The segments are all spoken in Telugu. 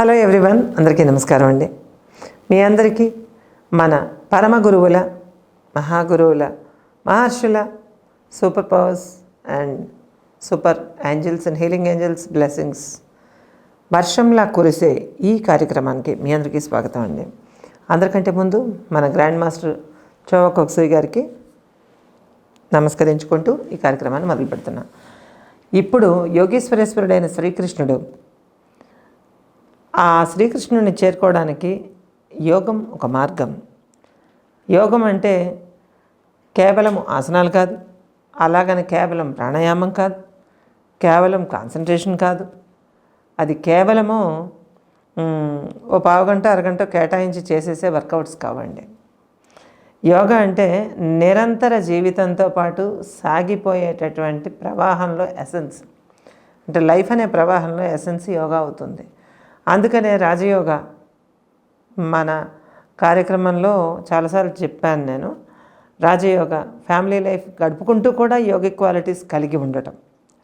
హలో ఎవ్రీవన్ అందరికీ నమస్కారం అండి. మీ అందరికీ మన పరమ గురువుల మహాగురువుల మహర్షుల super powers and super angels and healing angels blessings వర్షంలా కురిసే ఈ కార్యక్రమానికి మీ అందరికీ స్వాగతం అండి. అందరికంటే ముందు మన గ్రాండ్ మాస్టర్ చోవా కొక్సూయి గారికి నమస్కరించుకుంటూ ఈ కార్యక్రమాన్ని మొదలు పెడుతున్నా ఇప్పుడు యోగేశ్వరేశ్వరుడైన శ్రీకృష్ణుడు ఆ శ్రీకృష్ణుని చేరుకోవడానికి యోగం ఒక మార్గం. యోగం అంటే కేవలం ఆసనాలు కాదు అలాగని కేవలం ప్రాణాయామం కాదు కేవలం కాన్సన్ట్రేషన్ కాదు. అది కేవలము ఓ పావుగంట అరగంట కేటాయించి చేసేసే వర్కౌట్స్ కావండి. యోగా అంటే నిరంతర జీవితంతో పాటు సాగిపోయేటటువంటి ప్రవాహంలో ఎసెన్స్ అంటే లైఫ్ అనే ప్రవాహంలో ఎసెన్స్ యోగా అవుతుంది. అందుకనే రాజయోగ మన కార్యక్రమంలో చాలాసార్లు చెప్పాను నేను. రాజయోగ ఫ్యామిలీ లైఫ్ గడుపుకుంటూ కూడా యోగిక్ క్వాలిటీస్ కలిగి ఉండటం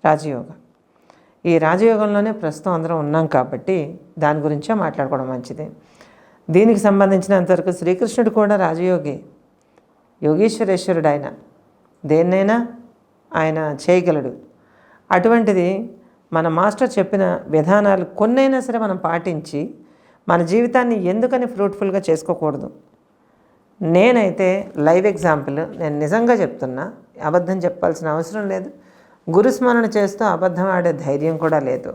రాజయోగ. ఈ రాజయోగంలోనే ప్రస్తుతం అందరం ఉన్నాం కాబట్టి దాని గురించే మాట్లాడుకోవడం మంచిది. దీనికి సంబంధించినంతవరకు శ్రీకృష్ణుడు కూడా రాజయోగి యోగీశ్వరేశ్వరుడు ఆయన దేన్నైనా ఆయన చేయగలడు. అటువంటిది మన మాస్టర్ చెప్పిన విధానాలు కొన్నైనా సరే మనం పాటించి మన జీవితాన్ని ఎందుకని ఫ్రూట్ఫుల్గా చేసుకోకూడదు. నేనైతే లైవ్ ఎగ్జాంపుల్ నేను నిజంగా చెప్తున్నా అబద్ధం చెప్పాల్సిన అవసరం లేదు. గురుస్మరణ చేస్తూ అబద్ధం ఆడే ధైర్యం కూడా లేదు.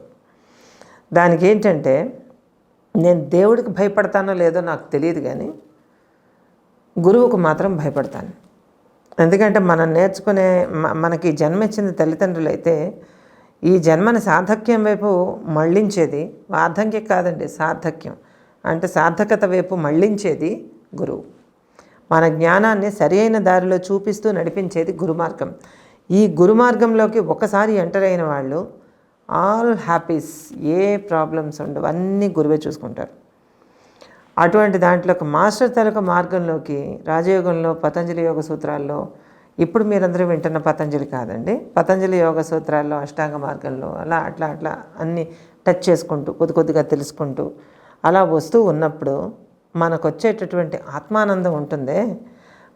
దానికి ఏంటంటే నేను దేవుడికి భయపడతానో లేదో నాకు తెలియదు కానీ గురువుకు మాత్రం భయపడతాను. ఎందుకంటే మనం నేర్చుకునే మ- మనకి జన్మ ఇచ్చిన తల్లిదండ్రులు అయితే ఈ జన్మని సార్థక్యం వైపు మళ్ళించేది వార్ధక్యం కాదండి సార్థక్యం. అంటే సార్థకత వైపు మళ్ళించేది గురువు. మన జ్ఞానాన్ని సరి అయిన దారిలో చూపిస్తూ నడిపించేది గురు మార్గం ఈ గురుమార్గంలోకి ఒకసారి ఎంటర్ అయిన వాళ్ళు ఆల్ హ్యాపీస్ ఏ ప్రాబ్లమ్స్ ఉండవు అన్నీ గురువే చూసుకుంటారు. అటువంటి దాంట్లో ఒక మాస్టర్ తాలూకా మార్గంలోకి రాజయోగంలో పతంజలి యోగ సూత్రాల్లో ఇప్పుడు మీరందరూ వింటున్న పతంజలి కాదండి. పతంజలి యోగ సూత్రాల్లో అష్టాంగ మార్గంలో అలా అట్లా అట్లా అన్నీ టచ్ చేసుకుంటూ కొద్ది కొద్దిగా తెలుసుకుంటూ అలా వస్తూ ఉన్నప్పుడు మనకు వచ్చేటటువంటి ఆత్మానందం ఉంటుందే.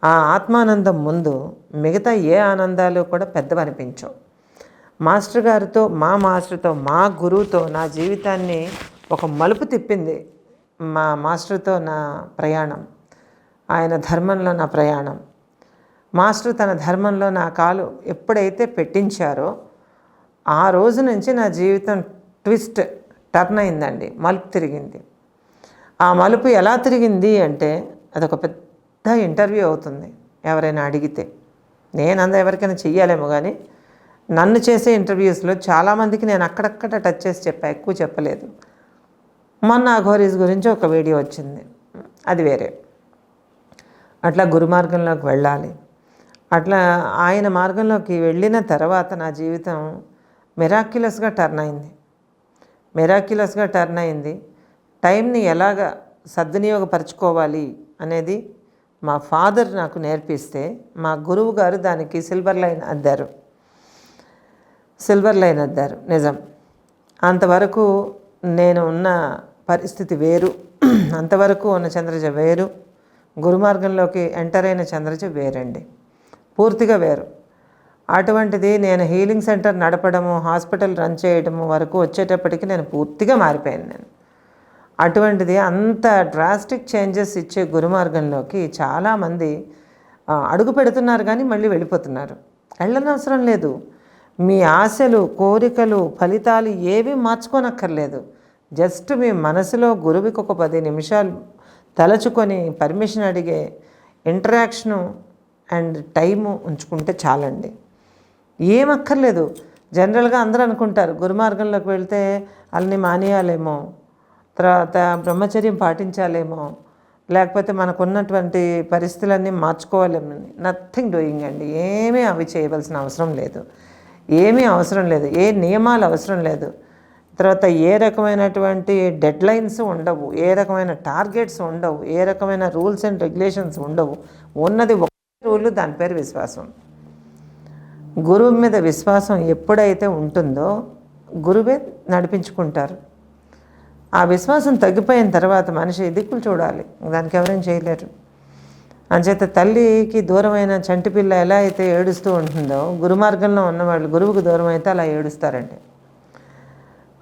ఆ ఆత్మానందం ముందు మిగతా ఏ ఆనందాలు కూడా పెద్దవనిపించవు. మాస్టర్ గారితో మా మాస్టర్తో మా గురువుతో నా జీవితాన్ని ఒక మలుపు తిప్పింది మా మాస్టర్తో నా ప్రయాణం. ఆయన ధర్మంలో నా ప్రయాణం. మాస్టర్ తన ధర్మంలో నా కాలు ఎప్పుడైతే పెట్టించారో ఆ రోజు నుంచి నా జీవితం ట్విస్ట్ టర్న్ అయిందండి. మలుపు తిరిగింది. ఆ మలుపు ఎలా తిరిగింది అంటే అదొక పెద్ద ఇంటర్వ్యూ అవుతుంది. ఎవరైనా అడిగితే. నేను అంద ఎవరికైనా చెయ్యాలేమో కానీ నన్ను చేసే ఇంటర్వ్యూస్లో చాలామందికి నేను అక్కడక్కడ టచ్ చేసి చెప్పా ఎక్కువ చెప్పలేదు. మొన్న అఘోరీస్ గురించి ఒక వీడియో వచ్చింది. అది వేరే. అట్లా గురుమార్గంలోకి వెళ్ళాలి. అట్లా ఆయన మార్గంలోకి వెళ్ళిన తర్వాత నా జీవితం మెరాక్యులస్గా టర్న్ అయింది. మిరాక్యులస్గా టర్న్ అయింది. టైంని ఎలాగ సద్వినియోగపరచుకోవాలి అనేది మా ఫాదర్ నాకు నేర్పిస్తే మా గురువు గారు దానికి సిల్వర్ లైన్ అద్దారు. సిల్వర్ లైన్ అద్దారు నిజం. అంతవరకు నేను ఉన్న పరిస్థితి వేరు. అంతవరకు ఉన్న చంద్రజ వేరు. గురుమార్గంలోకి ఎంటర్ అయిన చంద్రజ వేరండి. పూర్తిగా వేరు. అటువంటిది నేను హీలింగ్ సెంటర్ నడపడము హాస్పిటల్ రన్ చేయడము వరకు వచ్చేటప్పటికి నేను పూర్తిగా మారిపోయాను నేను. అటువంటిది అంత డ్రాస్టిక్ చేంజెస్ ఇచ్చే గురుమార్గంలోకి చాలామంది అడుగు పెడుతున్నారు కానీ మళ్ళీ వెళ్ళిపోతున్నారు. వెళ్ళనవసరం లేదు. మీ ఆశలు కోరికలు ఫలితాలు ఏవి మార్చుకోనక్కర్లేదు. జస్ట్ మీ మనసులో గురువుకి ఒక పది నిమిషాలు తలచుకొని పర్మిషన్ అడిగే ఇంటరాక్షను అండ్ టైము ఉంచుకుంటే చాలండి. ఏం అక్కర్లేదు. జనరల్గా అందరూ అనుకుంటారు గురుమార్గంలోకి వెళ్తే వాళ్ళని మానేయాలేమో తర్వాత బ్రహ్మచర్యం పాటించాలేమో లేకపోతే మనకున్నటువంటి పరిస్థితులన్నీ మార్చుకోవాలేమో. నథింగ్ డూయింగ్ అండి. ఏమీ అవి చేయవలసిన అవసరం లేదు. ఏమీ అవసరం లేదు. ఏ నియమాలు అవసరం లేదు. తర్వాత ఏ రకమైనటువంటి డెడ్ లైన్స్ ఉండవు. ఏ రకమైన టార్గెట్స్ ఉండవు. ఏ రకమైన రూల్స్ అండ్ రెగ్యులేషన్స్ ఉండవు. ఉన్నది ఒక దాని పేరు విశ్వాసం. గురువు మీద విశ్వాసం ఎప్పుడైతే ఉంటుందో గురువే నడిపించుకుంటారు. ఆ విశ్వాసం తగ్గిపోయిన తర్వాత మనిషి దిక్కులు చూడాలి. దానికి ఎవరేం చేయలేరు. అంచేత తల్లికి దూరమైన చంటి పిల్ల ఎలా అయితే ఏడుస్తూ ఉంటుందో గురుమార్గంలో ఉన్నవాళ్ళు గురువుకు దూరం అయితే అలా ఏడుస్తారండి.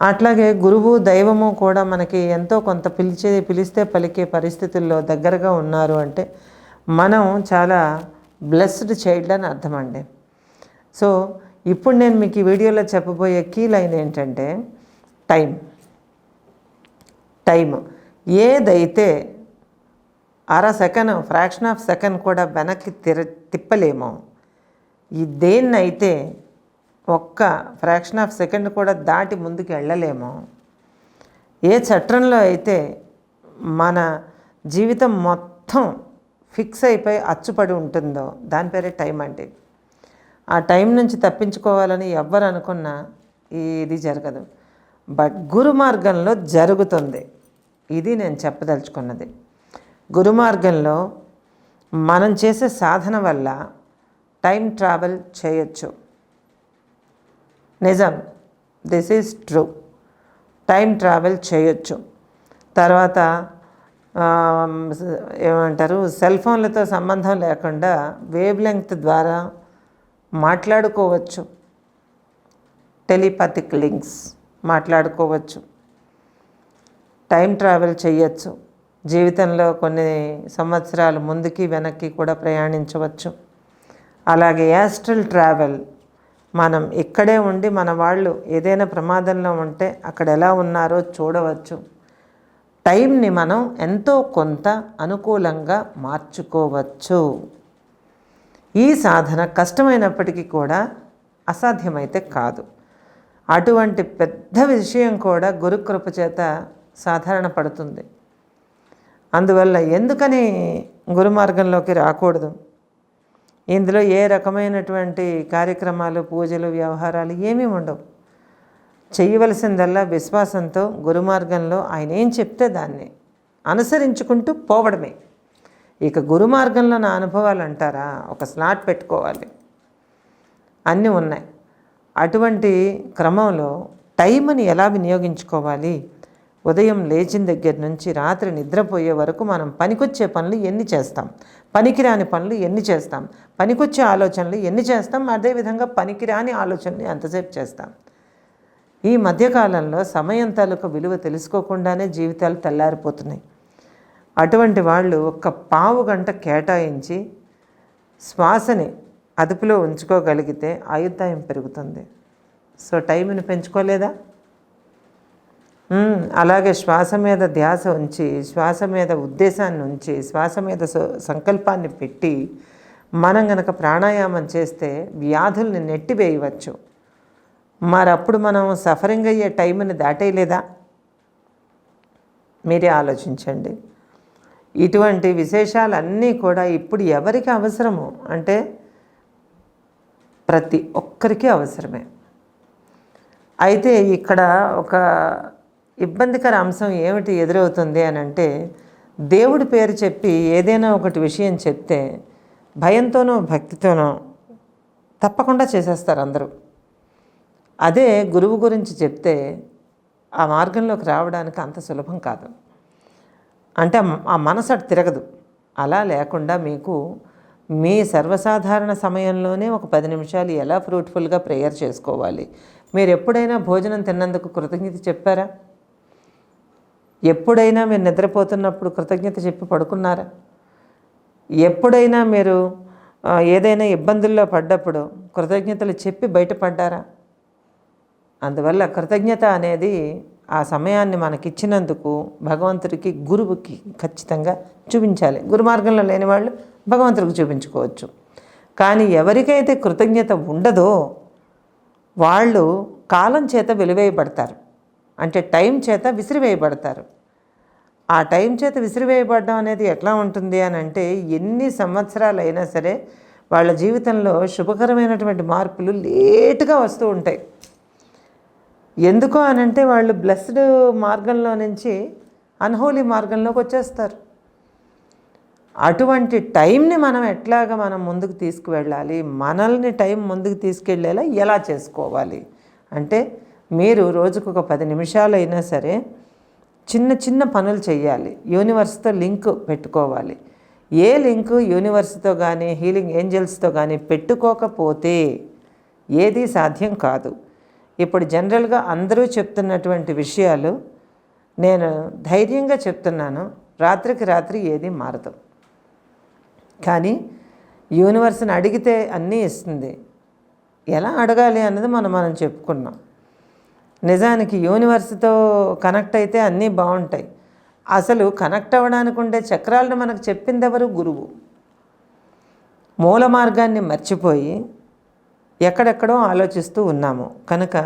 అట్లాగే గురువు దైవము కూడా మనకి ఎంతో కొంత పిలిచే పిలిస్తే పలికే పరిస్థితుల్లో దగ్గరగా ఉన్నారు అంటే మనం చాలా బ్లెస్డ్ చైల్డ్ అని అర్థం అండి సో ఇప్పుడు నేను మీకు ఈ వీడియోలో చెప్పబోయే కీ లైన్ ఏంటంటే టైం టైం ఏదైతే అర సెకండ్ ఫ్రాక్షన్ ఆఫ్ సెకండ్ కూడా వెనక్కి తిర తిప్పలేమో ఈ దేన్నైతే ఒక్క ఫ్రాక్షన్ ఆఫ్ సెకండ్ కూడా దాటి ముందుకు వెళ్ళలేమో ఏ చట్రంలో అయితే మన జీవితం మొత్తం ఫిక్స్ అయిపోయి అచ్చుపడి ఉంటుందో దాని పేరే టైం అంటే ఆ టైం నుంచి తప్పించుకోవాలని ఎవ్వరు అనుకున్నా ఇది జరగదు. బట్ గురు మార్గంలో జరుగుతుంది. ఇది నేను చెప్పదలుచుకున్నది. గురు మార్గంలో మనం చేసే సాధన వల్ల టైం ట్రావెల్ చేయొచ్చు. నిజం. This is true. Time travel చేయొచ్చు. తర్వాత ఏమంటారు సెల్ ఫోన్లతో సంబంధం లేకుండా వేవ్ లెంగ్త్ ద్వారా మాట్లాడుకోవచ్చు. టెలిపతిక్ లింక్స్ మాట్లాడుకోవచ్చు. టైం ట్రావెల్ చేయొచ్చు. జీవితంలో కొన్ని సంవత్సరాలు ముందుకి వెనక్కి కూడా ప్రయాణించవచ్చు. అలాగే యాస్ట్రల్ ట్రావెల్ మనం ఇక్కడే ఉండి మన వాళ్ళు ఏదైనా ప్రమాదంలో ఉంటే అక్కడ ఎలా ఉన్నారో చూడవచ్చు. టైంని మనం ఎంతో కొంత అనుకూలంగా మార్చుకోవచ్చు. ఈ సాధన కష్టమైనప్పటికీ కూడా అసాధ్యమైతే కాదు. అటువంటి పెద్ద విషయం కూడా గురుకృప చేత సాధారణ పడుతుంది. అందువల్ల ఎందుకని గురుమార్గంలోకి రాకూడదు? ఇందులో ఏ రకమైనటువంటి కార్యక్రమాలు పూజలు వ్యవహారాలు ఏమీ ఉండవు. చేయవలసిందల్లా విశ్వాసంతో గురుమార్గంలో ఆయన ఏం చెప్తే దాన్ని అనుసరించుకుంటూ పోవడమే. ఇక గురుమార్గంలో నా అనుభవాలు అంటారా? ఒక స్లాట్ పెట్టుకోవాలి. అన్నీ ఉన్నాయి. అటువంటి క్రమంలో టైంని ఎలా వినియోగించుకోవాలి? ఉదయం లేచిన దగ్గర నుంచి రాత్రి నిద్రపోయే వరకు మనం పనికొచ్చే పనులు ఎన్ని చేస్తాం? పనికిరాని పనులు ఎన్ని చేస్తాం? పనికొచ్చే ఆలోచనలు ఎన్ని చేస్తాం? అదేవిధంగా పనికిరాని ఆలోచనలు ఎంతసేపు చేస్తాం? ఈ మధ్యకాలంలో సమయం తాలూకు విలువ తెలుసుకోకుండానే జీవితాలు తెల్లారిపోతున్నాయి. అటువంటి వాళ్ళు ఒక్క పావు గంట కేటాయించి శ్వాసని అదుపులో ఉంచుకోగలిగితే ఆయుర్దాయం పెరుగుతుంది. సో టైంని పెంచుకోలేదా? అలాగే శ్వాస మీద ధ్యాస ఉంచి శ్వాస మీద ఉద్దేశాన్ని ఉంచి శ్వాస మీద సంకల్పాన్ని పెట్టి మనం గనక ప్రాణాయామం చేస్తే వ్యాధుల్ని నెట్టివేయవచ్చు. మరప్పుడు మనం సఫరింగ్ అయ్యే టైంని దాటేయలేదా? మీరే ఆలోచించండి. ఇటువంటి విశేషాలన్నీ కూడా ఇప్పుడు ఎవరికి అవసరము? అంటే ప్రతి ఒక్కరికి అవసరమే. అయితే ఇక్కడ ఒక ఇబ్బందికర అంశం ఏమిటి ఎదురవుతుంది అని అంటే దేవుడి పేరు చెప్పి ఏదైనా ఒకటి విషయం చెప్తే భయంతోనో భక్తితోనో తప్పకుండా చేసేస్తారు అందరూ. అదే గురువు గురించి చెప్తే ఆ మార్గంలోకి రావడానికి అంత సులభం కాదు. అంటే ఆ- మనసు అటు తిరగదు. అలా లేకుండా మీకు మీ సర్వసాధారణ సమయంలోనే ఒక పది నిమిషాలు ఎలా ఫ్రూట్ఫుల్గా ప్రేయర్ చేసుకోవాలి? మీరు ఎప్పుడైనా భోజనం తిన్నందుకు కృతజ్ఞత చెప్పారా? ఎప్పుడైనా మీరు నిద్రపోతున్నప్పుడు కృతజ్ఞత చెప్పి పడుకున్నారా? ఎప్పుడైనా మీరు ఏదైనా ఇబ్బందుల్లో పడ్డప్పుడు కృతజ్ఞతలు చెప్పి బయటపడ్డారా? అందువల్ల కృతజ్ఞత అనేది ఆ సమయాన్ని మనకిచ్చినందుకు భగవంతుడికి గురువుకి ఖచ్చితంగా చూపించాలి. గురుమార్గంలో లేని వాళ్ళు భగవంతుడికి చూపించుకోవచ్చు. కానీ ఎవరికైతే కృతజ్ఞత ఉండదో వాళ్ళు కాలం చేత వెలివేయబడతారు. అంటే టైం చేత విసిరివేయబడతారు. ఆ టైం చేత విసిరివేయబడడం అనేది ఎట్లా ఉంటుంది అని అంటే ఎన్ని సంవత్సరాలు అయినా సరే వాళ్ళ జీవితంలో శుభకరమైనటువంటి మార్పులు లేటుగా వస్తూ ఉంటాయి. ఎందుకు అని అంటే వాళ్ళు బ్లెస్డ్ మార్గంలో నుంచి అన్హోలీ మార్గంలోకి వచ్చేస్తారు. అటువంటి టైంని మనం ఎట్లాగా మనం ముందుకు తీసుకువెళ్ళాలి? మనల్ని టైం ముందుకు తీసుకెళ్ళేలా ఎలా చేసుకోవాలి? అంటే మీరు రోజుకు ఒక పది నిమిషాలు అయినా సరే చిన్న చిన్న పనులు చేయాలి యూనివర్స్తో లింక్ పెట్టుకోవాలి. ఏ లింక్ యూనివర్స్తో కానీ హీలింగ్ ఏంజల్స్తో కానీ పెట్టుకోకపోతే ఏది సాధ్యం కాదు. ఇప్పుడు జనరల్గా అందరూ చెప్తున్నటువంటి విషయాలు నేను ధైర్యంగా చెప్తున్నాను. రాత్రికి రాత్రి ఏది మారదు. కానీ యూనివర్స్ని అడిగితే అన్నీ ఇస్తుంది. ఎలా అడగాలి అన్నది మనం మనం చెప్పుకున్నాం. నిజానికి యూనివర్స్తో కనెక్ట్ అయితే అన్నీ బాగుంటాయి. అసలు కనెక్ట్ అవ్వడానికి ఉండే చక్రాలను మనకు చెప్పిందెవరు? గురువు. మూల మార్గాన్ని మర్చిపోయి ఎక్కడెక్కడో ఆలోచిస్తూ ఉన్నాము. కనుక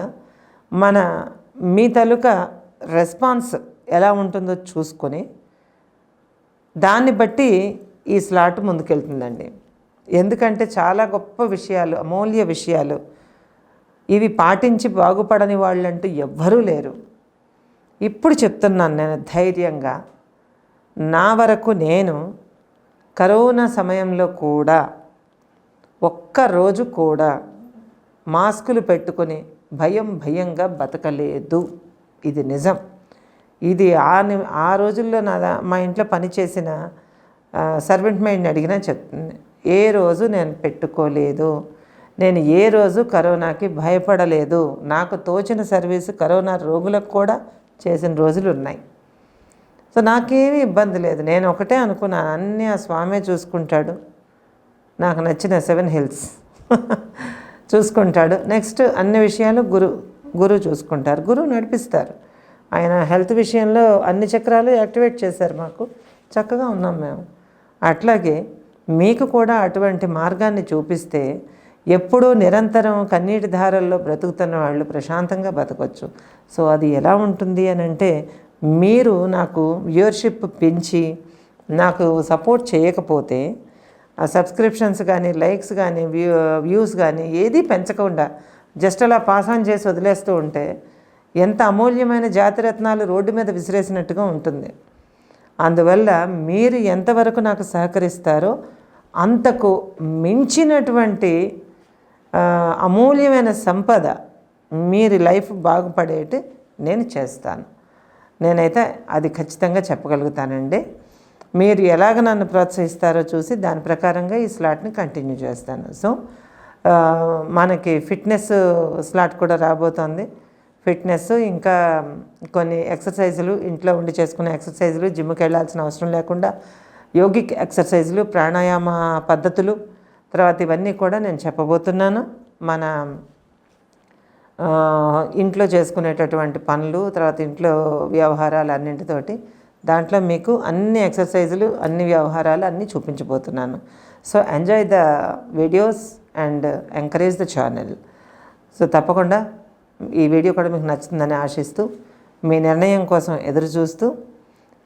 మన మీ తాలూకా రెస్పాన్స్ ఎలా ఉంటుందో చూసుకొని దాన్ని బట్టి ఈ స్లాట్ ముందుకెళ్తుందండి. ఎందుకంటే చాలా గొప్ప విషయాలు అమూల్య విషయాలు ఇవి పాటించి బాగుపడని వాళ్ళంటూ ఎవ్వరూ లేరు. ఇప్పుడు చెప్తున్నాను నేను ధైర్యంగా నా వరకు నేను కరోనా సమయంలో కూడా ఒక్కరోజు కూడా మాస్కులు పెట్టుకొని భయం భయంగా బతకలేదు. ఇది నిజం. ఇది ఆ ఆ రోజుల్లో నా మా ఇంట్లో పనిచేసిన సర్వెంట్ మైండ్ని అడిగినా చెప్తుంది ఏ రోజు నేను పెట్టుకోలేదు. నేను ఏ రోజు కరోనాకి భయపడలేదు. నాకు తోచిన సర్వీసు కరోనా రోగులకు కూడా చేసిన రోజులు ఉన్నాయి. సో నాకేమీ ఇబ్బంది లేదు. నేను ఒకటే అనుకున్నాను అన్నీ ఆ స్వామే చూసుకుంటాడు. నాకు నచ్చిన సెవెన్ హిల్స్. చూసుకుంటాడు. నెక్స్ట్ అన్ని విషయాలు గురు గురువు చూసుకుంటారు. గురువు నడిపిస్తారు. ఆయన హెల్త్ విషయంలో అన్ని చక్రాలు యాక్టివేట్ చేశారు మాకు. చక్కగా ఉన్నాం మేము. అట్లాగే మీకు కూడా అటువంటి మార్గాన్ని చూపిస్తే ఎప్పుడూ నిరంతరం కన్నీటి ధారల్లో బ్రతుకుతున్న వాళ్ళు ప్రశాంతంగా బతకొచ్చు. సో అది ఎలా ఉంటుంది అని అంటే మీరు నాకు వ్యూయర్షిప్ పెంచి నాకు సపోర్ట్ చేయకపోతే సబ్స్క్రిప్షన్స్ కానీ లైక్స్ కానీ వ్యూ వ్యూస్ కానీ ఏదీ పెంచకుండా జస్ట్ అలా పాస్ ఆన్ చేసి వదిలేస్తూ ఉంటే ఎంత అమూల్యమైన జాతిరత్నాలు రోడ్డు మీద విసిరేసినట్టుగా ఉంటుంది. అందువల్ల మీరు ఎంతవరకు నాకు సహకరిస్తారో అంతకు మించినటువంటి అమూల్యమైన సంపద మీరు లైఫ్ బాగుపడేటి నేను చేస్తాను. నేనైతే అది ఖచ్చితంగా చెప్పగలుగుతానండి. మీరు ఎలాగ నన్ను ప్రోత్సహిస్తారో చూసి దాని ప్రకారంగా ఈ స్లాట్ని కంటిన్యూ చేస్తాను. సో మనకి ఫిట్నెస్ స్లాట్ కూడా రాబోతోంది. ఫిట్నెస్ ఇంకా కొన్ని ఎక్సర్సైజులు ఇంట్లో ఉండి చేసుకునే ఎక్సర్సైజులు జిమ్కి వెళ్ళాల్సిన అవసరం లేకుండా యోగిక్ ఎక్సర్సైజులు ప్రాణాయామ పద్ధతులు తర్వాత ఇవన్నీ కూడా నేను చెప్పబోతున్నాను. మన ఇంట్లో చేసుకునేటటువంటి పనులు తర్వాత ఇంట్లో వ్యవహారాలు అన్నింటితోటి దాంట్లో మీకు అన్ని ఎక్సర్సైజులు అన్ని వ్యవహారాలు అన్నీ చూపించబోతున్నాను. So enjoy the videos and encourage the channel so తప్పకుండా ఈ వీడియో కూడా మీకు నచ్చుతుందని ఆశిస్తూ మీ నిర్ణయం కోసం ఎదురు చూస్తూ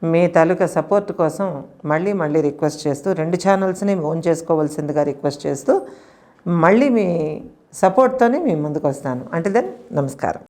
మీ తాలూకా సపోర్ట్ కోసం మళ్ళీ మళ్ళీ రిక్వెస్ట్ చేస్తూ రెండు ఛానల్స్ని ఓన్ చేసుకోవాల్సిందిగా రిక్వెస్ట్ చేస్తూ మళ్ళీ మీ సపోర్ట్తోనే మీ ముందుకు వస్తాను. అంటే దెన్ నమస్కారం.